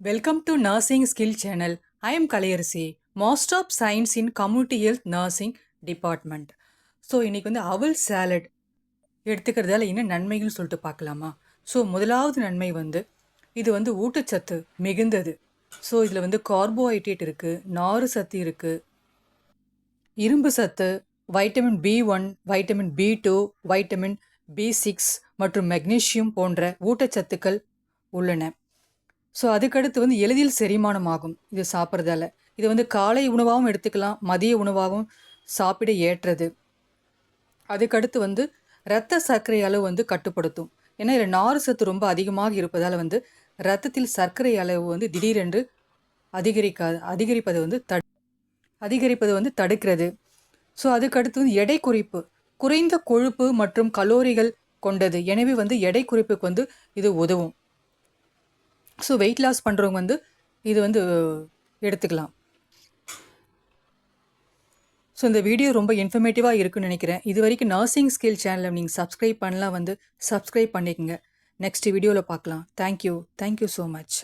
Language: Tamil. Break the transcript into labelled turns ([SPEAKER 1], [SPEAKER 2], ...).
[SPEAKER 1] Welcome to Nursing Skill Channel. I am Kalayarisi, Master of Science in Community Health Nursing Department. So இன்றைக்கி வந்து அவல் சாலட் எடுத்துக்கிறதால என்ன நன்மைகள்னு சொல்லிட்டு பார்க்கலாமா ஸோ முதலாவது நன்மை வந்து இது வந்து ஊட்டச்சத்து மிகுந்தது ஸோ இதில் வந்து கார்போஹைட்ரேட் இருக்குது நாறு சத்து இருக்குது இரும்பு சத்து vitamin B one vitamin B two vitamin B six மற்றும் மெக்னீசியம் போன்ற ஊட்டச்சத்துக்கள் உள்ளன ஸோ அதுக்கடுத்து வந்து எளிதில் செரிமானம் ஆகும் இது சாப்பிட்றதால. இது வந்து காலை உணவாகவும் எடுத்துக்கலாம் மதிய உணவாகவும் சாப்பிட ஏற்றது. அதுக்கடுத்து வந்து இரத்த சர்க்கரை அளவு வந்து கட்டுப்படுத்தும். ஏன்னா இதில் நார் சத்து ரொம்ப அதிகமாக இருப்பதால் வந்து இரத்தத்தில் சர்க்கரை அளவு வந்து திடீரென்று அதிகரிக்காது அதிகரிப்பது வந்து தடு அதிகரிப்பது வந்து தடுக்கிறது. ஸோ அதுக்கடுத்து வந்து எடை குறைப்பு. குறைந்த கொழுப்பு மற்றும் கலோரிகள் கொண்டது. எனவே வந்து எடை குறைப்புக்கு வந்து இது உதவும். ஸோ வெயிட் லாஸ் பண்ணுறவங்க வந்து இது வந்து எடுத்துக்கலாம். ஸோ இந்த வீடியோ ரொம்ப இன்ஃபர்மேட்டிவாக இருக்குன்னு நினைக்கிறேன். இது வரைக்கும் நர்சிங் ஸ்கில் சேனலை நீங்கள் சப்ஸ்கிரைப் பண்ணலாம் வந்து சப்ஸ்கிரைப் பண்ணிக்கோங்க. நெக்ஸ்ட் வீடியோவில் பார்க்கலாம். Thank you thank you so much